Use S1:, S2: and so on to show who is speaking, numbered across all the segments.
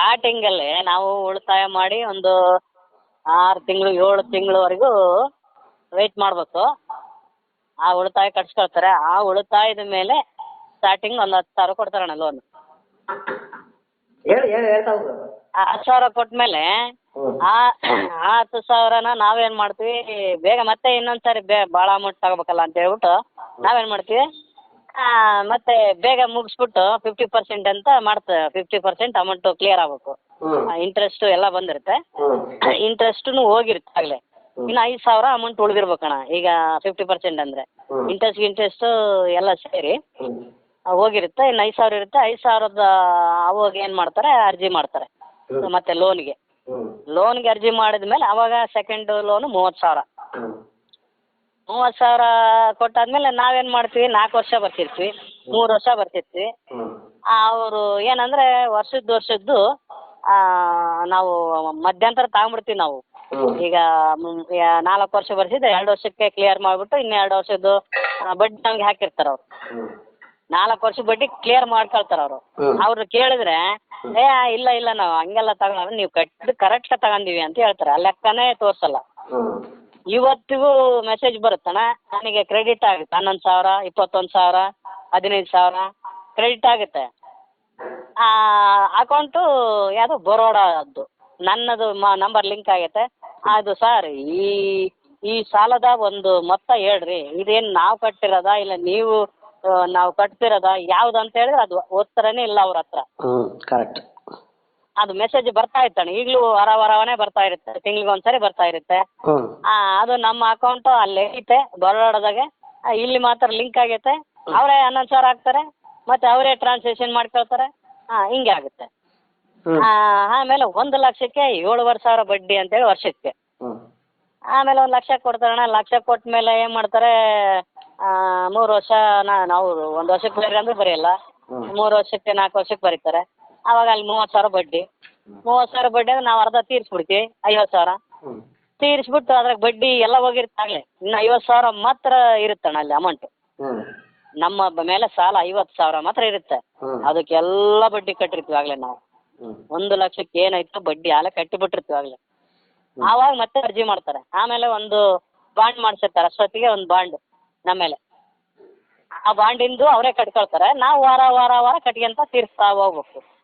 S1: ಸ್ಟಾರ್ಟಿಂಗಲ್ಲಿ ನಾವು ಉಳಿತಾಯ ಮಾಡಿ ಒಂದು ಆರು ತಿಂಗಳು ಏಳು ತಿಂಗಳವರೆಗೂ ವೆಯ್ಟ್ ಮಾಡಬೇಕು. ಆ ಉಳಿತಾಯ ಕಟ್ಸ್ಕೊಳ್ತಾರೆ. ಆ ಉಳಿತಾಯದ ಮೇಲೆ ಸ್ಟಾರ್ಟಿಂಗ್ ಒಂದು ಹತ್ತು ಸಾವಿರ ಲೋನ್
S2: ಹೇಳಿ ಹೇಳಿ ಹೇಳ್ತಾ ಹೋಗು
S1: ಆ ಹತ್ತು ಸಾವಿರ ಕೊಟ್ಮೇಲೆ
S2: ಹ್ಞೂ
S1: ಆ ಆ ಹತ್ತು ಸಾವಿರನ ನಾವೇನು ಮಾಡ್ತೀವಿ ಬೇಗ ಮತ್ತೆ ಇನ್ನೊಂದು ಸಾರಿ ಬೇ ಭಾಳ ಅಮೌಂಟ್ ತಗೋಬೇಕಲ್ಲ ಅಂತ ಹೇಳ್ಬಿಟ್ಟು ನಾವೇನು ಮಾಡ್ತೀವಿ ಮತ್ತೆ ಬೇಗ ಮುಗಿಸ್ಬಿಟ್ಟು ಫಿಫ್ಟಿ ಪರ್ಸೆಂಟ್ ಅಂತ ಮಾಡ್ತಾ ಫಿಫ್ಟಿ ಪರ್ಸೆಂಟ್ ಅಮೌಂಟ್ ಕ್ಲಿಯರ್ ಆಗಬೇಕು. ಇಂಟ್ರೆಸ್ಟ್ ಎಲ್ಲ ಬಂದಿರುತ್ತೆ. ಇಂಟ್ರೆಸ್ಟ್ ಹೋಗಿರುತ್ತೆ ಆಗಲೇ. ಇನ್ನು ಐದು ಸಾವಿರ ಅಮೌಂಟ್ ಉಳಿದಿರ್ಬೇಕಣ ಈಗ ಫಿಫ್ಟಿ ಪರ್ಸೆಂಟ್ ಅಂದ್ರೆ. ಇಂಟ್ರೆಸ್ಟ್ ಇಂಟ್ರೆಸ್ಟ್ ಎಲ್ಲ ಸೇರಿ. ಹೋಗಿರುತ್ತೆ. ಇನ್ನು ಐದು ಸಾವಿರ ಇರುತ್ತೆ. ಐದು ಸಾವಿರದ ಅವಾಗ ಏನು ಮಾಡ್ತಾರೆ? ಅರ್ಜಿ ಮಾಡ್ತಾರೆ. ಮತ್ತೆ ಲೋನ್ಗೆ ಲೋನ್ಗೆ ಅರ್ಜಿ ಮಾಡಿದ ಮೇಲೆ ಅವಾಗ ಸೆಕೆಂಡ್ ಲೋನ್ ಮೂವತ್ತು ಸಾವಿರ. ಮೂವತ್ತು ಸಾವಿರ ಕೊಟ್ಟಾದ್ಮೇಲೆ ನಾವೇನ್ ಮಾಡ್ತೀವಿ? ನಾಲ್ಕು ವರ್ಷ ಬರ್ತಿರ್ತೀವಿ. ಮೂರು ವರ್ಷ ಬರ್ತಿರ್ತೀವಿ. ಅವರು ಏನಂದ್ರೆ ವರ್ಷದ ವರ್ಷದ್ದು ಆ, ನಾವು ಮಧ್ಯಂತರ ತಗೊಂಬಿಡ್ತೀವಿ ನಾವು. ಈಗ ನಾಲ್ಕು ವರ್ಷ ಬರ್ಸಿದ್ರೆ ಎರಡು ವರ್ಷಕ್ಕೆ ಕ್ಲಿಯರ್ ಮಾಡ್ಬಿಟ್ಟು ಇನ್ನ ಎರಡು ವರ್ಷದ್ದು ಬಡ್ಡಿ ನಮಗೆ ಹಾಕಿರ್ತಾರೆ ಅವರು. ನಾಲ್ಕು ವರ್ಷ ಬಡ್ಡಿ ಕ್ಲಿಯರ್ ಮಾಡ್ಕೊಳ್ತಾರ ಅವರು. ಅವ್ರು ಕೇಳಿದ್ರೆ ಏ ಇಲ್ಲ ಇಲ್ಲ ನಾವು ಹಂಗೆಲ್ಲ ತಗೊಂಡ್ರೆ ನೀವು ಕಟ್ಟಿದ್ದು ಕರೆಕ್ಟ್ ತಗೊಂಡಿವಿ ಅಂತ ಹೇಳ್ತಾರೆ. ಆ ಲೆಕ್ಕನೇ ತೋರಿಸಲ್ಲ. ಇವತ್ತಿಗೂ ಮೆಸೇಜ್ ಬರುತ್ತಣ್ಣ. ನನಗೆ ಕ್ರೆಡಿಟ್ ಆಗುತ್ತೆ. ಹನ್ನೊಂದು ಸಾವಿರ, ಇಪ್ಪತ್ತೊಂದು ಸಾವಿರ, ಹದಿನೈದು ಸಾವಿರ ಕ್ರೆಡಿಟ್ ಆಗುತ್ತೆ. ಅಕೌಂಟು ಯಾವುದು ಬರೋಡಾದ್ದು. ನನ್ನದು ಮ ನಂಬರ್ ಲಿಂಕ್ ಆಗೈತೆ. ಅದು ಸರ್ ಈ ಈ ಸಾಲದ ಒಂದು ಮೊತ್ತ ಹೇಳ್ರಿ. ಇದೇನು ನಾವು ಕಟ್ಟಿರೋದ ಇಲ್ಲ ನೀವು ನಾವು ಕಟ್ತಿರೋದಾ? ಯಾವ್ದು ಅಂತ ಹೇಳಿದ್ರೆ ಅದು ಉತ್ತರನೇ ಇಲ್ಲ ಅವ್ರ ಹತ್ರ.
S2: ಕರೆಕ್ಟ್
S1: ಅದು ಮೆಸೇಜ್ ಬರ್ತಾ ಇತ್ತಣ್ಣ ಈಗಲೂ ವಾರ ವಾರವೇ ಬರ್ತಾ ಇರುತ್ತೆ. ತಿಂಗ್ಳಿಗೆ ಒಂದ್ಸರಿ ಬರ್ತಾ ಇರುತ್ತೆ. ಆ, ಅದು ನಮ್ಮ ಅಕೌಂಟ್ ಅಲ್ಲಿ ಐತೆ ಬರೋಡದಾಗೆ ಇಲ್ಲಿ ಮಾತ್ರ ಲಿಂಕ್ ಆಗೈತೆ. ಅವರೇ ಹನ್ನೊಂದು ಸಾವಿರ ಹಾಕ್ತಾರೆ ಮತ್ತೆ ಅವರೇ ಟ್ರಾನ್ಸಾಕ್ಷನ್ ಮಾಡ್ಕೊಳ್ತಾರೆ ಹಾಂ ಹಿಂಗೆ ಆಗುತ್ತೆ. ಆ, ಆಮೇಲೆ ಒಂದು ಲಕ್ಷಕ್ಕೆ ಏಳುವರೆ ಸಾವಿರ ಬಡ್ಡಿ ಅಂತೇಳಿ ವರ್ಷಕ್ಕೆ. ಆಮೇಲೆ ಒಂದು ಲಕ್ಷ ಕೊಡ್ತಾರಣ್ಣ ಲಕ್ಷ ಕೊಟ್ಟ ಮೇಲೆ ಏನು ಮಾಡ್ತಾರೆ? ಮೂರು ವರ್ಷ ನಾವು ಒಂದು ವರ್ಷಕ್ಕೆ ಬರೀ ಅಂದ್ರೆ ಬರೆಯಲ್ಲ. ಮೂರು ವರ್ಷಕ್ಕೆ ನಾಲ್ಕು ವರ್ಷಕ್ಕೆ ಬರೀತಾರೆ. ಆವಾಗ ಅಲ್ಲಿ ಮೂವತ್ತು ಸಾವಿರ ಬಡ್ಡಿ. ಮೂವತ್ತು ಸಾವಿರ ಬಡ್ಡಿ ಅಂದ್ರೆ ನಾವು ಅರ್ಧ ತೀರಿಸ್ಬಿಡ್ತೀವಿ ಐವತ್ತು ಸಾವಿರ. ತೀರಿಸ್ಬಿಟ್ಟು ಅದ್ರಾಗ ಬಡ್ಡಿ ಎಲ್ಲ ಹೋಗಿರ್ತಾಗಲೇ ಇನ್ನು ಐವತ್ತು ಸಾವಿರ ಮಾತ್ರ ಇರುತ್ತಣ್ಣ ಅಲ್ಲಿ ಅಮೌಂಟ್ ನಮ್ಮ ಬ- ಮೇಲೆ ಸಾಲ ಐವತ್ತು ಸಾವಿರ ಮಾತ್ರ ಇರುತ್ತೆ.
S2: ಅದಕ್ಕೆ
S1: ಅದಕ್ಕೆಲ್ಲ ಬಡ್ಡಿ ಕಟ್ಟಿರ್ತೀವಿ ಆಗಲೇ ನಾವು. ಒಂದು ಲಕ್ಷಕ್ಕೆ ಏನಾಯ್ತು ಬಡ್ಡಿ ಆಲೆ ಕಟ್ಟಿಬಿಟ್ಟಿರ್ತೀವಿ ಆಗಲೇ. ಆವಾಗ ಮತ್ತೆ ಅರ್ಜಿ ಮಾಡ್ತಾರೆ. ಆಮೇಲೆ ಒಂದು ಬಾಂಡ್ ಮಾಡಿಸಿರ್ತಾರೆ ಅಷ್ಟೊತ್ತಿಗೆ ಒಂದು ಬಾಂಡ್ ನಮ್ಮ ಮೇಲೆ. ಆ ಬಾಂಡಿಂದು ಅವರೇ ಕಟ್ಕೊಳ್ತಾರೆ. ನಾವು ವಾರ ವಾರ ವಾರ ಕಟ್ಕೊಂತ ತೀರಿಸ್ತಾ ಹೋಗ್ಬೇಕು.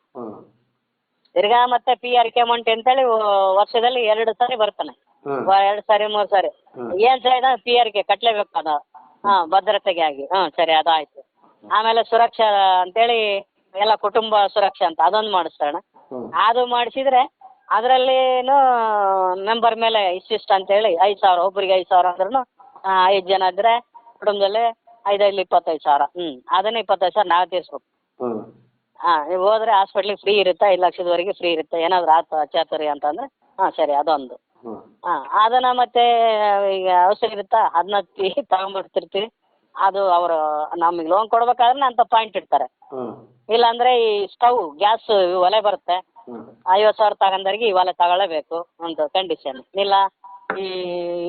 S1: ತಿರ್ಗಾ ಮತ್ತೆ ಪಿ ಆರ್ ಕೆ ಅಮೌಂಟ್ ಅಂತೇಳಿ ವರ್ಷದಲ್ಲಿ ಎರಡು ಸಾರಿ ಬರ್ತಾನೆ. ಎರಡು ಸಾರಿ ಮೂರು ಸಾರಿ. ಏನ್ ಸರಿ ಪಿ ಆರ್ ಕೆ ಕಟ್ಲೇಬೇಕು ಅದು. ಹಾಂ ಭದ್ರತೆಗೆ ಆಗಿ. ಹ್ಮ್ ಸರಿ ಅದಾಯ್ತು ಆಮೇಲೆ ಸುರಕ್ಷಾ ಅಂತೇಳಿ ಎಲ್ಲ ಕುಟುಂಬ ಸುರಕ್ಷಾ ಅಂತ ಅದೊಂದು ಮಾಡಿಸ್ತಾರಣ
S2: ಹ್ಞೂ
S1: ಅದು ಮಾಡಿಸಿದ್ರೆ ಅದರಲ್ಲಿನೂ ಮೆಂಬರ್ ಮೇಲೆ ಇಷ್ಟಿಷ್ಟು ಅಂತೇಳಿ ಐದು ಸಾವಿರ ಒಬ್ಬರಿಗೆ ಐದು ಸಾವಿರ ಅಂದ್ರೂ ಐದು ಜನ ಇದ್ರೆ ಕುಟುಂಬದಲ್ಲಿ ಐದೈದು ಇಪ್ಪತ್ತೈದು ಸಾವಿರ. ಹ್ಮ್ ಅದನ್ನೇ ಇಪ್ಪತ್ತೈದು ಸಾವಿರ ನಾವೇ ತೀರಿಸ್ಬೇಕು. ಹಾಂ ನೀವು ಹೋದ್ರೆ ಹಾಸ್ಪಿಟ್ಲಿಗೆ ಫ್ರೀ ಇರುತ್ತೆ? ಐದು ಲಕ್ಷದವರೆಗೆ ಫ್ರೀ ಇರುತ್ತೆ? ಏನಾದರೂ ಆಯ್ತು ಅಚಾತುರ್ಯ ಅಂತಂದರೆ ಹಾಂ ಸರಿ ಅದೊಂದು. ಹಾಂ. ಅದನ್ನು ಮತ್ತೆ ಈಗ ಔಷಧಿ ಇರುತ್ತಾ? ಅದನ್ನ ತಗೊಂಬರ್ತಿರ್ತೀವಿ. ಅದು ಅವರು ನಮಗೆ ಲೋನ್ ಕೊಡ್ಬೇಕಾದ್ರೆ ಅಂತ ಪಾಯಿಂಟ್ ಇಡ್ತಾರೆ. ಇಲ್ಲಾಂದ್ರೆ ಈ ಸ್ಟವ್ ಗ್ಯಾಸ್ ಒಲೆ ಬರುತ್ತೆ.
S2: ಐವತ್
S1: ಐವತ್ತು ಸಾವಿರ ತಗೊಂಡವ್ರಿಗೆ ಈ ಒಲೆ ತಗೊಳ್ಳೇಬೇಕು ಒಂದು ಕಂಡೀಷನ್ ಇಲ್ಲ ಈ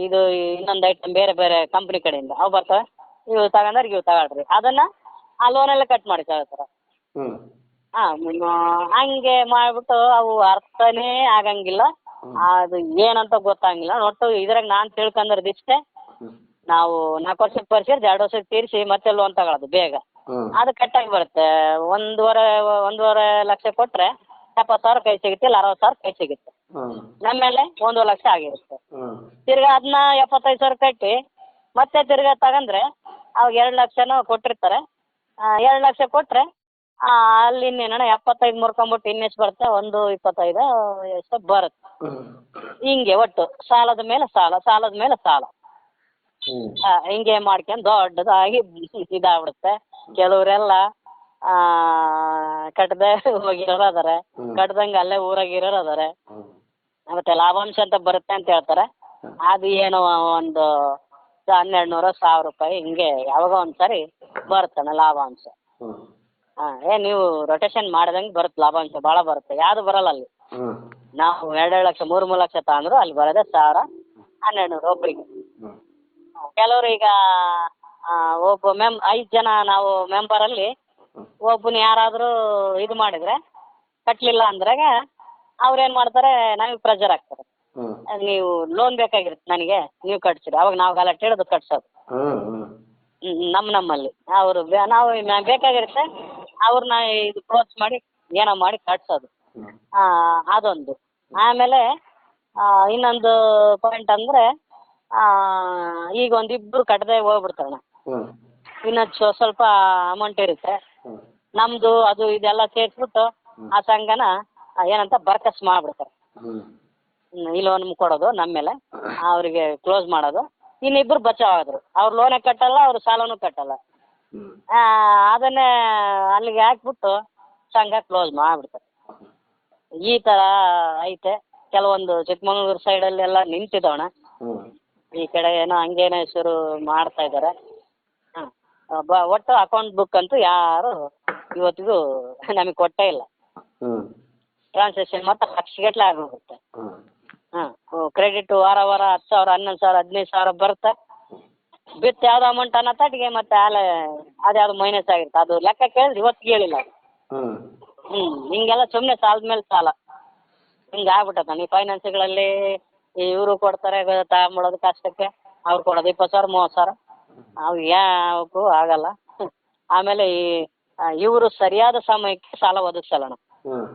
S1: ಇದು ಇನ್ನೊಂದು ಐಟಮ್ ಬೇರೆ ಬೇರೆ ಕಂಪ್ನಿ ಕಡೆಯಿಂದ. ಅವು ಬರ್ತವೆ. ಇವು ತಗೊಂಡವ್ರಿಗೆ ಇವು ತಗೊಳ್ರಿ. ಅದನ್ನ ಆ ಲೋನಲ್ಲೇ ಕಟ್ ಮಾಡಿ ತಗೋತಾರೆ
S2: ಹ್ಞೂ
S1: ಹಾಂ ಹಂಗೆ ಮಾಡ್ಬಿಟ್ಟು ಅವು ಅರ್ಥನೇ ಆಗಂಗಿಲ್ಲ. ಅದು ಏನಂತ ಗೊತ್ತಾಗಿಲ್ಲ ಒಟ್ಟು ಇದ್ರಾಗ ನಾನು ತಿಳ್ಕೊಂಡ್ರದ್ ಇಷ್ಟೇ. ನಾವು ನಾಲ್ಕು ವರ್ಷಕ್ಕೆ ಬರ್ಸಿದ್ರೆ ಎರಡು ವರ್ಷಕ್ಕೆ ತೀರಿಸಿ ಮತ್ತೆ ಲೋನ್ ತಗೊಳ್ಳೋದು ಬೇಗ. ಅದು ಕಟ್ಟಾಗಿ ಬರುತ್ತೆ. ಒಂದೂವರೆ ಒಂದೂವರೆ ಲಕ್ಷ ಕೊಟ್ರೆ ಎಪ್ಪತ್ತು ಸಾವಿರ ಕೈ ಸಿಗುತ್ತೆ ಇಲ್ಲ ಅರವತ್ತು ಸಾವಿರ ಕೈ ಸಿಗುತ್ತೆ. ನಮ್ಮ ಮೇಲೆ ಒಂದು ಲಕ್ಷ ಆಗಿರುತ್ತೆ.
S2: ತಿರ್ಗಿ
S1: ತಿರ್ಗಾ ಅದನ್ನ ಎಪ್ಪತ್ತೈದು ಸಾವಿರ ಕಟ್ಟಿ ಮತ್ತೆ ತಿರ್ಗಾ ತಗಂಡ್ರೆ ಅವಾಗ ಎರಡು ಲಕ್ಷನೂ ಕೊಟ್ಟಿರ್ತಾರೆ. ಎರಡು ಲಕ್ಷ ಕೊಟ್ಟರೆ ಅಲ್ಲಿ ಇನ್ನೇನಣ್ಣ ಎಪ್ಪತ್ತೈದು ಮುರ್ಕೊಂಬಿಟ್ಟು ಇನ್ನೆಷ್ಟು ಬರುತ್ತೆ ಒಂದು ಇಪ್ಪತ್ತೈದು ಎಷ್ಟು ಬರುತ್ತೆ. ಹಿಂಗೆ ಒಟ್ಟು ಸಾಲದ ಮೇಲೆ ಸಾಲ ಸಾಲದ ಮೇಲೆ ಸಾಲ. ಹಿಂಗೆ ಮಾಡ್ಕೊಂಡು ದೊಡ್ಡದಾಗಿ ಇದಾಗ್ಬಿಡುತ್ತೆ. ಕೆಲವರೆಲ್ಲ ಕಟ್ಟದೆ ಹೋಗಿರೋರು ಅದಾರೆ.
S2: ಹ್ಮ್.
S1: ಕಟ್ದಂಗೆ ಅಲ್ಲೇ ಊರಾಗಿರೋರು ಅದಾರೆ.
S2: ಹ್ಞೂ
S1: ಮತ್ತೆ ಲಾಭಾಂಶ ಅಂತ ಬರುತ್ತೆ ಅಂತ ಹೇಳ್ತಾರೆ. ಅದು ಏನೋ ಒಂದು ಹನ್ನೆರಡು ನೂರು ಸಾವಿರ ರೂಪಾಯಿ ಹಿಂಗೆ ಯಾವಾಗ ಒಂದು ಸರಿ ಬರುತ್ತಣ್ಣ ಲಾಭಾಂಶ. ಹಾಂ ಏ ನೀವು ರೊಟೇಷನ್ ಮಾಡ್ದಂಗೆ ಬರುತ್ತೆ ಲಾಭಾಂಶ ಭಾಳ ಬರುತ್ತೆ. ಯಾವುದು ಬರಲ್ಲ ಅಲ್ಲಿ. ನಾವು ಎರಡೆರಡು ಲಕ್ಷ ಮೂರು ಮೂರು ಲಕ್ಷ ತಗೊಂಡ್ರು ಅಲ್ಲಿ ಬರೋದೇ ಸಾವಿರ ಹನ್ನೆರಡು ನೂರು ಒಬ್ಬರಿಗೆ ಕೆಲವ್ರು ಈಗ ಒಬ್ಬ ಮೆಮ್ ಐದು ಜನ ನಾವು ಮೆಂಬರಲ್ಲಿ ಒಬ್ಬನ ಯಾರಾದರೂ ಇದು ಮಾಡಿದ್ರೆ ಕಟ್ಟಲಿಲ್ಲ ಅಂದ್ರಾಗ ಅವ್ರು ಏನು ಮಾಡ್ತಾರೆ ನಮಗೆ ಪ್ರೆಜರ್ ಹಾಕ್ತಾರೆ ನೀವು ಲೋನ್ ಬೇಕಾಗಿರುತ್ತೆ ನನಗೆ ನೀವು ಕಟ್ಸಿರಿ. ಅವಾಗ ನಾವು ಗಲಾಟೆ ಹಿಡಿದು ಕಟ್ಸೋದು. ನಮ್ಮ ನಮ್ಮಲ್ಲಿ. ಅವರು ನಾವು ಬೇಕಾಗಿರುತ್ತೆ ಅವ್ರನ್ನ ಇದು ಕ್ಲೋಸ್ ಮಾಡಿ ಏನೋ ಮಾಡಿ ಕಟ್ಸೋದು. ಆ, ಅದೊಂದು. ಆಮೇಲೆ ಆ, ಇನ್ನೊಂದು ಪಾಯಿಂಟ್ ಅಂದರೆ ಈಗ ಒಂದು ಇಬ್ಬರು ಕಟ್ಟದೆ ಹೋಗ್ಬಿಡ್ತಾರಣ್ಣ ಇನ್ನೊಂದು ಸ್ವಲ್ಪ ಅಮೌಂಟ್ ಇರುತ್ತೆ.
S2: ನಮ್ದು
S1: ನಮ್ಮದು ಅದು ಇದೆಲ್ಲ ಸೇರಿಸ್ಬಿಟ್ಟು ಆ ಸಂಘನ ಏನಂತ ಬರ್ಕಸ್ ಮಾಡ್ಬಿಡ್ತಾರೆ.
S2: ಈ
S1: ಲೋನ್ ಕೊಡೋದು ನಮ್ಮ ಮೇಲೆ ಅವರಿಗೆ ಕ್ಲೋಸ್ ಮಾಡೋದು. ಇನ್ನಿಬ್ಬರು ಬಚಾವ್ ಆದ್ರು. ಅವ್ರು ಲೋನೇ ಕಟ್ಟಲ್ಲ ಅವ್ರ ಸಾಲನೂ ಕಟ್ಟಲ್ಲ. ಅದನ್ನೇ ಅಲ್ಲಿಗೆ ಹಾಕ್ಬಿಟ್ಟು ಸಂಘ ಕ್ಲೋಸ್ ಮಾಡ್ಬಿಡ್ತಾರೆ. ಈ ತರ ಐತೆ. ಕೆಲವೊಂದು ಚಿಕ್ಕಮಗಳೂರು ಸೈಡಲ್ಲೆಲ್ಲ ಎಲ್ಲ ನಿಂತಿದ್ದವಣ
S2: ಹ್ಮ್.
S1: ಈ ಕಡೆ ಏನೋ ಹಂಗೇನೋ ಶುರು ಮಾಡ್ತಾ ಇದ್ದಾರೆ ಹಾಂ ಬ ಒಟ್ಟು ಅಕೌಂಟ್ ಬುಕ್ ಅಂತೂ ಯಾರು ಇವತ್ತಿಗೂ ನಮಗೆ ಕೊಟ್ಟೇ ಇಲ್ಲ. ಟ್ರಾನ್ಸಾಕ್ಷನ್ ಮಾತ್ರ ಲಕ್ಷಗಟ್ಟಲೆ ಆಗೋಗುತ್ತೆ.
S2: ಹ್ಮ್.
S1: ಹಾಂ ಕ್ರೆಡಿಟ್ ವಾರ ವಾರ ಹತ್ತು ಸಾವಿರ ಹನ್ನೊಂದು ಸಾವಿರ ಹದಿನೈದು ಸಾವಿರ ಬರುತ್ತೆ. ಬಿತ್ತು ಯಾವ್ದು ಅಮೌಂಟ್ ಅನ್ನೋ ತಟ್ಟಿಗೆ ಮತ್ತೆ ಆಲೆ ಅದ್ಯಾವ್ದು ಮೈನಸ್ ಆಗಿರುತ್ತೆ. ಅದು ಲೆಕ್ಕ ಕೇಳಿದ್ರೆ ಇವತ್ತು ಕೇಳಿಲ್ಲ
S2: ಹ್ಮ್.
S1: ಹ್ಞೂ ಹಿಂಗೆಲ್ಲ ಸುಮ್ಮನೆ ಸಾಲದ ಮೇಲೆ ಸಾಲ. ಹಿಂಗೆ ಆಗ್ಬಿಟ್ಟದ. ಈ ಫೈನಾನ್ಸ್ಗಳಲ್ಲಿ ಇವರು ಕೊಡ್ತಾರೆ ತಗೊಂಬಿಡೋದು ಕಷ್ಟಕ್ಕೆ ಅವ್ರು ಕೊಡೋದು ಇಪ್ಪತ್ತು ಸಾವಿರ ಮೂವತ್ತು ಸಾವಿರ. ಅವು ಯಾವಕ್ಕೂ ಆಗಲ್ಲ. ಆಮೇಲೆ ಈ ಇವರು ಸರಿಯಾದ ಸಮಯಕ್ಕೆ ಸಾಲ ಒದಗಿಸಲ್ಲಣ್ಣ
S2: ಹ್ಮ್.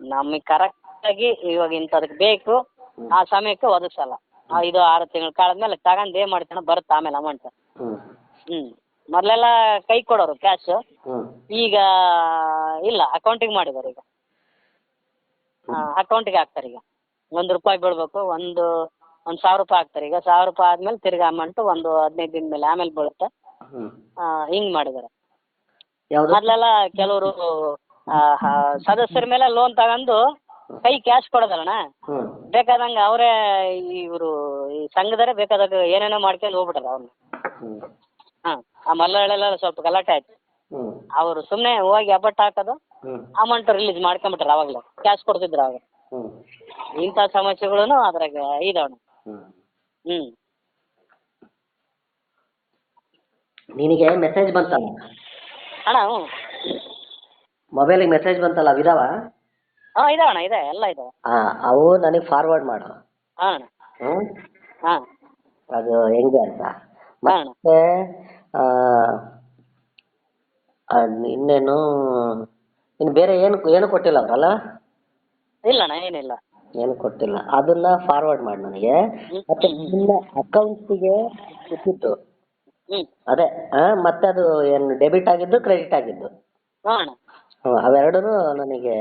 S1: ನಮಗೆ ಕರೆಕ್ಟಾಗಿ ಇವಾಗ ಇಂಥದಕ್ಕೆ ಬೇಕು ಆ ಸಮಯಕ್ಕೆ ಒದಗಿಸಲ್ಲ. ಐದು ಆರು ತಿಂಗಳು ಕಳೆದ್ಮೇಲೆ ತಗೊಂಡು ಏನ್ ಮಾಡ್ತಾನೆ ಬರುತ್ತ ಆಮೇಲೆ ಅಮೌಂಟ್
S2: ಹ್ಮ್.
S1: ಹ್ಞೂ ಮೊದಲೆಲ್ಲ ಕೈ ಕೊಡೋರು ಕ್ಯಾಶ್ ಈಗ ಇಲ್ಲ ಅಕೌಂಟಿಗೆ ಮಾಡಿದ್ದಾರೆ ಈಗ. ಅಕೌಂಟಿಗೆ ಹಾಕ್ತಾರೆ ಈಗ. ಒಂದ್ ರೂಪಾಯಿ ಬೀಳ್ಬೇಕು ಒಂದು ಒಂದು ಸಾವಿರ ರೂಪಾಯಿ ಹಾಕ್ತಾರೆ. ಈಗ ಸಾವಿರ ರೂಪಾಯಿ ಆದಮೇಲೆ ತಿರ್ಗಿ ಅಮೌಂಟ್ ಒಂದು ಹದಿನೈದು ದಿನ ಮೇಲೆ ಆಮೇಲೆ ಬೀಳುತ್ತೆ.
S2: ಹ್ಮ್.
S1: ಹಿಂಗೆ ಮಾಡಿದ್ದಾರೆ
S2: ಮೊದ್ಲೆಲ್ಲಾ
S1: ಮೊದಲೆಲ್ಲ ಕೆಲವರು ಸದಸ್ಯರ ಮೇಲೆ ಲೋನ್ ತಗೊಂಡು ಕೈ ಕ್ಯಾಶ್ ಕೊಡೋದಲ್ಲಣ್ಣ?
S2: ಅಣ್ಣ
S1: ಬೇಕಾದಂಗೆ ಅವರೇ ಇವರು ಈ ಸಂಘದವರೇ ಬೇಕಾದಾಗ ಏನೇನೋ ಮಾಡ್ಕೊಂಡು ಹೋಗ್ಬಿಟ್ಟಾರೆ ಅವ್ರನ್ನ
S2: ಹ್ಮ್.
S1: ಹಾಂ ಆ ಮಲ್ಲಳ್ಳೆಲ್ಲ ಸ್ವಲ್ಪ ಗಲಾಟೆ ಆಯ್ತು.
S2: ಅವ್ರು
S1: ಅವರು ಸುಮ್ಮನೆ ಹೋಗಿ ಅಬ್ಬಟ್ಟು ಹಾಕೋದು ಅಮೌಂಟ್ ರಿಲೀಸ್ ಮಾಡ್ಕೊಂಬಿಟ್ರ ಅವಾಗಲೇ. ಕ್ಯಾಶ್ ಕೊಡ್ತಿದ್ರು ಅವಾಗ.
S2: ಇಂತ
S1: ಇಂಥ ಸಮಸ್ಯೆಗಳು ಅದ್ರಾಗ ಇದಾವಣ್ಣ
S2: ಹ್ಮ್.
S1: ಹ್ಞೂ
S2: ನಿನಗೆ ಮೆಸೇಜ್ ಬಂತಲ್ಲ?
S1: ಅಣ್ಣ ಮೊಬೈಲ್
S2: ಮೊಬೈಲಿಗೆ ಮೆಸೇಜ್ ಬಂತಲ್ಲ ಅವಿದಾವ
S1: ಹಾಂ ಇದೆ ಎಲ್ಲ ಇದಾವೆ.
S2: ಹಾ ಅವು ನನಗೆ ಫಾರ್ವರ್ಡ್ ಮಾಡು.
S1: ಹಾಂ ಅಣ್ಣ.
S2: ಹ್ಮ್?
S1: ಹಾಂ.
S2: ಅದು ಹೆಂಗೆ ಅಂತ.
S1: ಹಾಂ
S2: ಮತ್ತೆ ಆ, ಅದ್ ಇನ್ನೇನು ಇನ್ನು ಬೇರೆ ಏನು ಏನು ಕೊಟ್ಟಿಲ್ಲ ಅವರಲ್ಲ?
S1: ಇಲ್ಲ ಏನಿಲ್ಲ.
S2: ಏನು ಕೊಟ್ಟಿಲ್ಲ. ಅದನ್ನ ಫಾರ್ವರ್ಡ್ ಮಾಡಿ ನನಗೆ. ಮತ್ತೆ ನಿನ್ನ ಅಕೌಂಟಿಗೆ ಸಿಕ್ಕಿತ್ತು
S1: ಹ್ಞೂ
S2: ಅದೇ ಆ, ಮತ್ತೆ ಅದು ಏನು ಡೆಬಿಟ್ ಆಗಿದ್ದು ಕ್ರೆಡಿಟ್ ಆಗಿದ್ದು.
S1: ಹಾಂ ಅಣ್ಣ.
S2: ಹ್ಮ್, ಅವೆರಡೂ ನನಗೆ.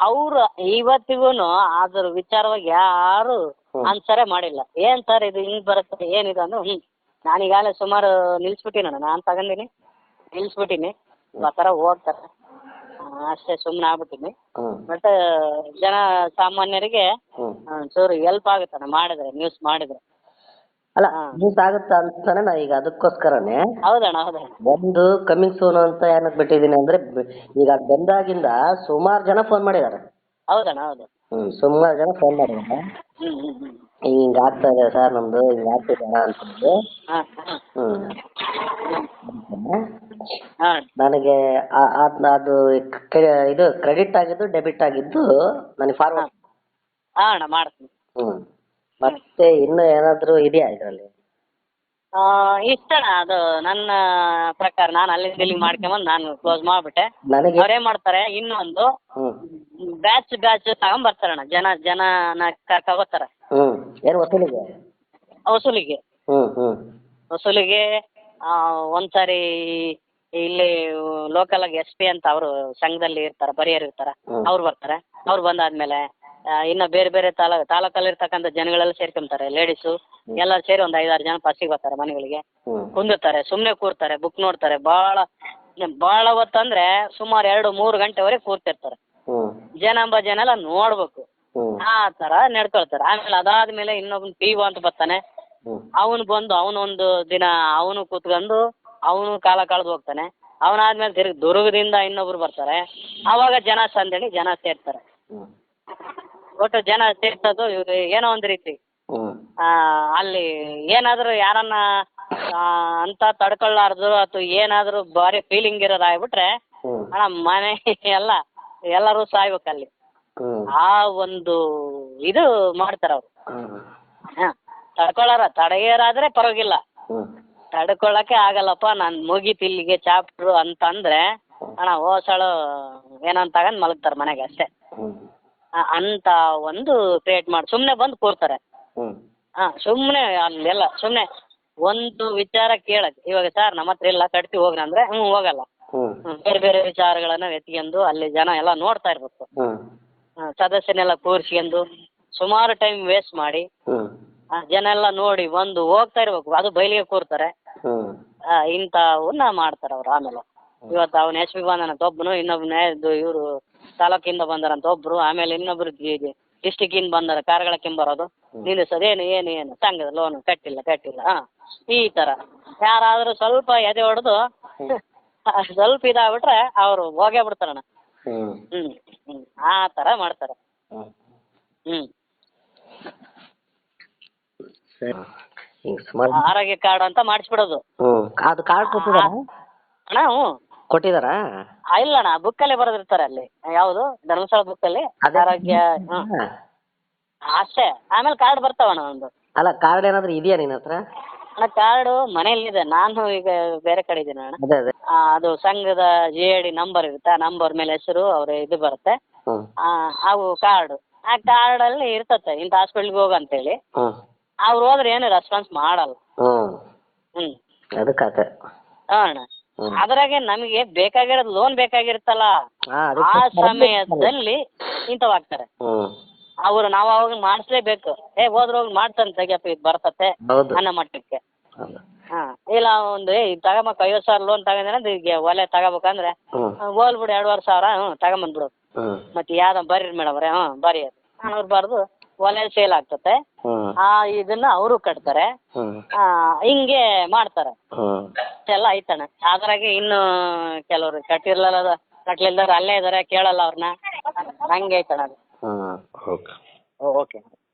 S1: ಅವ್ರು ಇವತ್ತಿಗೂನು ಅದ್ರ ವಿಚಾರವಾಗಿ ಯಾರು ಅನ್ಸರೆ ಮಾಡಿಲ್ಲ. ಏನ್ ಸರ್ ಇದು ಹಿಂಗ್ ಬರುತ್ತೆ ಏನಿದೆ ಅಂದ್ರೆ ಹ್ಞೂ ನಾನೀಗಾಗಲೇ ಸುಮಾರು ನಿಲ್ಸ್ಬಿಟ್ಟಿನ ನಾನು. ತಗೊಂಡಿನಿ ನಿಲ್ಸ್ಬಿಟ್ಟಿನಿ. ಆತರ ಹೋಗ್ತಾರೆ. ಅಷ್ಟೇ ಸುಮ್ಮನೆ ಆಗ್ಬಿಟ್ಟಿನಿ.
S2: ಹ್ಮ್.
S1: ಬಟ್ ಜನ ಸಾಮಾನ್ಯರಿಗೆ
S2: ಹ್ಮ್.
S1: ಒಂಚೂರು ಹೆಲ್ಪ್ ಆಗುತ್ತಣ್ಣ ಮಾಡಿದ್ರೆ ನ್ಯೂಸ್ ಮಾಡಿದ್ರೆ.
S2: ಅಲ್ಲ ಮಿಸ್ ಆಗುತ್ತ ಅಂತಾನೆ ನಾ ಈಗ ಅದಕ್ಕೋಸ್ಕರನೇ
S1: ಹೌದಣ್ಣ ಹೌದಣ್ಣ.
S2: ಒಂದು ಕಮಿಂಗ್ ಸೂನ್ ಅಂತ ಏನಕ್ಕೆ ಬಿಟ್ಟಿದ್ದೀನಿ ಅಂದ್ರೆ ಬ- ಈಗ ಅದ್ ಬಂದಾಗಿಂದ ಸುಮಾರು ಜನ ಫೋನ್ ಮಾಡಿದ್ದಾರೆ.
S1: ಹೌದಣ್ಣ ಹೌದು.
S2: ಹ್ಮ್ ಸುಮಾರು ಜನ ಫೋನ್ ಮಾಡಿದ್ದಾರೆ.
S1: ಹ್ಞೂ ಹ್ಞೂ ಹ್ಞೂ
S2: ಹಿಂಗ್ ಹಿಂಗ್ ಆಗ್ತಾ ಇದೆ ಸರ್ ನಮ್ದು ಹಿಂಗ್ ಆಗ್ತಿದೆ ಅಂತಂದು
S1: ಹಾಂ ಹಾಂ.
S2: ಹ್ಮ್.
S1: ಹಾಂ.
S2: ನನಗೆ ಆ- ಅದು ಕ- ಇದು ಕ್ರೆಡಿಟ್ ಆಗಿದ್ದು ಡೆಬಿಟ್ ಆಗಿದ್ದು ನನಗೆ ಫಾರ್ವರ್ಡ್
S1: ಹಾಂ ಅಣ್ಣ ಮಾಡ್ತೀನಿ.
S2: ಹ್ಮ್. ಮತ್ತೆ ಇನ್ನು ಏನಾದ್ರು ಇದೆಯಾ ಇದರಲ್ಲಿ?
S1: ಆ, ಇಷ್ಟಣ್ಣ ಅದು ನನ್ನ ಪ್ರಕಾರ ನಾನು ಅಲ್ಲಿಂದ ಇಲ್ಲಿಗೆ ಮಾಡ್ಕೊಂಬಂದು ನಾನು ಕ್ಲೋಸ್ ಮಾಡ್ಬಿಟ್ಟೆ.
S2: ನನಗೆ
S1: ಮಾಡ್ತಾರೆ ಇನ್ನೊಂದು ಬ್ಯಾಚ್ ಬ್ಯಾಚ್ ತಗೊಂಬರ್ತಾರಣ್ಣ ಜನ ಜನನ ಕರ್ಕೊಬರ್ತಾರೆ.
S2: ಹ್ಮ್. ಏನು ವಸೂಲಿಗೆ?
S1: ವಸೂಲಿಗೆ.
S2: ಹ್ಮ್
S1: ವಸೂಲಿಗೆ ಆ, ಒಂದ್ಸಾರಿ ಇಲ್ಲಿ ಲೋಕಲ್ ಆಗಿ ಎಸ್ ಪಿ ಅಂತ ಅವರು ಸಂಘದಲ್ಲಿ ಇರ್ತಾರೆ ಬರಿಯರ್ ಇರ್ತಾರೆ. ಅವ್ರು ಬರ್ತಾರೆ. ಅವ್ರು ಬಂದಾದ್ಮೇಲೆ ಇನ್ನು ಬೇರೆ ಬೇರೆ ತಾಲ ತಾಲೂಕಲ್ಲಿ ಇರ್ತಕ್ಕಂತ ಜನಗಳೆಲ್ಲ ಸೇರ್ಕೊಂತಾರೆ ಲೇಡೀಸ್ ಎಲ್ಲ ಸೇರಿ ಒಂದ್ ಐದಾರು ಜನ ಫಸ್ಟಿಗೆ ಬರ್ತಾರೆ ಮನೆಗಳಿಗೆ. ಕುಂದಿರ್ತಾರೆ ಸುಮ್ಮನೆ ಕೂರ್ತಾರೆ ಬುಕ್ ನೋಡ್ತಾರೆ. ಬಹಳ ಭಾಳ ಹೊತ್ತಂದ್ರೆ ಸುಮಾರು ಎರಡು ಮೂರು ಗಂಟೆವರೆಗೆ ಕೂರ್ತಿರ್ತಾರೆ. ಜನ ಎಂಬ ಜನ ಎಲ್ಲ ನೋಡ್ಬೇಕು. ಆ ತರ ನಡ್ಕೊಳ್ತಾರೆ. ಆಮೇಲೆ ಅದಾದ್ಮೇಲೆ ಇನ್ನೊಬ್ಬನು ಪಿ ಒ ಅಂತ ಬರ್ತಾನೆ. ಅವನು ಬಂದು ಅವನೊಂದು ದಿನ ಅವನು ಕೂತ್ಕೊಂಡು ಅವನು ಕಾಲ ಕಳೆದು ಹೋಗ್ತಾನೆ. ಅವನಾದ್ಮೇಲೆ ತಿರುಗಿ ದುರ್ಗದಿಂದ ಇನ್ನೊಬ್ರು ಬರ್ತಾರೆ. ಆವಾಗ ಜನ ಸಂದಣಿ ಜನ ಸೇರ್ತಾರೆ. ಒಟ್ಟು ಜನ ಸೇರ್ಸೋದು ಇವ್ರು ಏನೋ ಒಂದು ರೀತಿ. ಆ, ಅಲ್ಲಿ ಏನಾದ್ರು ಯಾರನ್ನ ಅಂತ ತಡ್ಕೊಳ್ಳಾರ್ದು ಅಥವಾ ಏನಾದ್ರು ಬಾರಿ ಫೀಲಿಂಗ್
S2: ಇರೋದಾಗ್ಬಿಟ್ರೆ
S1: ಅಣ್ಣ ಮನೆ ಎಲ್ಲ ಎಲ್ಲರೂ ಸಾಯ್ಬೇಕು ಅಲ್ಲಿ. ಆ ಒಂದು ಇದು ಮಾಡ್ತಾರ ಅವ್ರು.
S2: ಹ್ಮ್.
S1: ಹಾ ತಡ್ಕೊಳ್ಳಾರ ತಡೆಯರಾದ್ರೆ ಪರವಾಗಿಲ್ಲ. ತಡ್ಕೊಳಕ್ಕೆ ಆಗಲ್ಲಪ್ಪ ನಾನು ಮುಗೀತು ಇಲ್ಲಿಗೆ ಚಾಪ್ಟ್ರು ಅಂತಂದ್ರೆ ಅಣ್ಣ ಹೋಸಳು ಏನಂತ ಮಲಗ್ತಾರ ಮಲಗ್ತಾರೆ ಮನೆಗೆ ಅಷ್ಟೇ. ಅಂತ ಒಂದು ಕ್ರಿಯೇಟ್ ಮಾಡಿ ಸುಮ್ಮನೆ ಬಂದು ಕೂರ್ತಾರೆ.
S2: ಹಾ
S1: ಹಾಂ ಸುಮ್ಮನೆ ಅಲ್ಲೆಲ್ಲ ಸುಮ್ಮನೆ ಒಂದು ವಿಚಾರ ಕೇಳಕ್ಕೆ ಇವಾಗ ಸರ್ ನಮ್ಮ ಹತ್ರ ಇಲ್ಲ ಕಟ್ತಿ ಹೋಗ್ರಿ ಅಂದ್ರೆ ಹ್ಞೂ ಹೋಗಲ್ಲ.
S2: ಹ್ಮ್.
S1: ಹ್ಮ್, ಬೇರೆ ಬೇರೆ ವಿಚಾರಗಳನ್ನ ಎತ್ಕೊಂಡು ಅಲ್ಲಿ ಜನ ಎಲ್ಲ ನೋಡ್ತಾ ಇರ್ಬೇಕು. ಸದಸ್ಯನೆಲ್ಲ ಕೂರಿಸ್ಕೊಂಡು ಸುಮಾರು ಟೈಮ್ ವೇಸ್ಟ್ ಮಾಡಿ ಆ, ಜನ ಎಲ್ಲ ನೋಡಿ ಬಂದು ಹೋಗ್ತಾ ಇರ್ಬೇಕು. ಅದು ಬಯಲಿಗೆ ಕೂರ್ತಾರೆ. ಇಂಥವನ್ನ ಮಾಡ್ತಾರೆ ಅವ್ರು ಆಮೇಲೆ. ಇವತ್ತು ಅವನು ಎಸ್ ಪಿ ಒಬ್ಬನು ಇನ್ನೊಬ್ಬನೇ ಇದು ಇವರು ತಾಲೂಕಿಂದ ಬಂದಾರಂತ ಒಬ್ರು ಆಮೇಲೆ ಇನ್ನೊಬ್ರು ಡಿಸ್ಟಿಕ್ಕಿಂದ ಬಂದಾರ ಕಾರ್ಗಳಕ್ಕಿಂದ ಬರೋದು. ನೀನು ಸರ್ ಏನು ಏನು ಏನು ತಂಗ ಲೋನ್ ಕಟ್ಟಿಲ್ಲ ಕಟ್ಟಿಲ್ಲ ಹಾಂ. ಈ ತರ. ಯಾರಾದರೂ ಸ್ವಲ್ಪ ಎದೆ ಹೊಡೆದು ಸ್ವಲ್ಪ ಇದಾಗ್ಬಿಟ್ರೆ ಅವರು ಹೋಗೇ ಬಿಡ್ತಾರಣ್ಣ.
S2: ಹ್ಮ್.
S1: ಹ್ಞೂ ಹ್ಞೂ ಆ ತರ ಮಾಡ್ತಾರೆ.
S2: ಹ್ಮ್.
S1: ಹ್ಞೂ ಆರೋಗ್ಯ ಕಾರ್ಡ್ ಅಂತ ಮಾಡಿಸ್ಬಿಡೋದು.
S2: ಹ್ಮ್ ಅದು ಕಾರ್ಡ್
S1: ಅಣ್ಣ ಹ್ಞೂ
S2: ಕೊಟ್ಟಿದಾರಾ?
S1: ಆ, ಇಲ್ಲ ಅಣ್ಣ ಬುಕ್ಕಲ್ಲೇ ಬರೆದಿರ್ತಾರೆ ಅಲ್ಲಿ. ಯಾವುದು? ಧರ್ಮಸ್ಥಳ ಬುಕ್ಕಲ್ಲಿ
S2: ಅದೇ.
S1: ಆರೋಗ್ಯ ಹ್ಞೂ ಅಷ್ಟೇ. ಆಮೇಲೆ ಕಾರ್ಡ್ ಬರ್ತಾವಣ್ಣ ಒಂದು
S2: ಅಲ್ಲ ಕಾರ್ಡ್ ಏನಾದ್ರು ಇದೆಯಾ ನಿನ್ನ ಹತ್ರ?
S1: ಅಣ್ಣ ಕಾರ್ಡು ಮನೆಯಲ್ಲಿದೆ. ನಾನು ಈಗ ಬೇರೆ ಕಡೆ ಇದ್ದೀನಿ ಅಣ್ಣ.
S2: ಅದೇ ಅದೇ.
S1: ಆ, ಅದು ಸಂಘದ ಜಿ ಎ ಡಿ ನಂಬರ್ ಇರುತ್ತೆ. ಆ ನಂಬರ್ ಮೇಲೆ ಹೆಸರು ಅವ್ರ ಇದು ಬರುತ್ತೆ.
S2: ಹ್ಮ್.
S1: ಆ, ಅವು ಕಾರ್ಡು ಆ ಕಾರ್ಡಲ್ಲಿ ಇರ್ತತೆ ಇಂಥ ಹಾಸ್ಪಿಟ್ಲಿಗೆ ಹೋಗು ಅಂತೇಳಿ
S2: ಹೇಳಿ
S1: ಅವ್ರು ಹೋದ್ರೆ ಏನು ರೆಸ್ಪಾನ್ಸ್ ಮಾಡಲ್ಲ.
S2: ಹ್ಮ್.
S1: ಹ್ಞೂ
S2: ಅದು ಕತೆ.
S1: ಹಾಂ ಅಣ್ಣ.
S2: ಹ್ಮ್.
S1: ಅದ್ರಾಗೆ ನಮಗೆ ಬೇಕಾಗಿರೋದು ಲೋನ್ ಬೇಕಾಗಿರುತ್ತಲ್ಲ
S2: ಹಾ
S1: ಆ ಸಮಯದಲ್ಲಿ ಇಂಥವಾಗ್ತಾರೆ
S2: ಹ್ಮ್.
S1: ಅವರು ನಾವು ಅವಾಗ ಮಾಡಿಸ್ಲೇಬೇಕು. ಏ ಹೋದ್ರೆ ಹೋಗಿ ಮಾಡ್ತಾನೆ ತೆಗಿಯಪ್ಪ ಇದು ಬರ್ತತೆ
S2: ಅನ್ನ
S1: ಅನ್ನೋ ಮಟ್ಟಕ್ಕೆ.
S2: ಹೌದು.
S1: ಹಾಂ ಇಲ್ಲ ಒಂದು ಏ ಇದು ತಗೊಂಬಕ್ಕ ಐವತ್ತು ಸಾವಿರ ಲೋನ್ ತಗೊಂಡ್ರೆ ಈಗ ಒಲೆ ತಗೋಬೇಕಂದ್ರೆ
S2: ಹ್ಮ್.
S1: ಎರಡುವರೆ ಸಾವಿರ ಹ್ಞೂ ತಗೊಂಬಂದ್ಬಿಡು.
S2: ಹ್ಮ್.
S1: ಮತ್ತೆ ಯಾವ್ದೋ ಬರ್ರಿ ಮೇಡಮ್ ಅವ್ರೆ ಹ್ಞೂ ಬರ್ರಿ. ಅವ್ರು ಬರ್ದು ಒಲೆ ಸೇಲ್ ಆಗ್ತತೆ. ಆ ಇದನ್ನ ಅವರು ಕಟ್ತಾರೆ. ಆ, ಹಿಂಗೆ ಮಾಡ್ತಾರೆ. ಎಲ್ಲ ಐತಣ್ಣ ಅದ್ರಾಗೆ ಇನ್ನು ಕೆಲವರು ಕಟ್ಟಿರ್ಲಿಲ್ಲ ಕಟ್ಲಿಲ್ದವ್ರು ಅಲ್ಲೇ ಇದಾರೆ ಕೇಳಲ್ಲ ಅವ್ರನ್ನ ಹಂಗೆ ಐತಣ್ಣ ಅದು.
S2: ಓಕೆ.
S1: ಓಕೆ.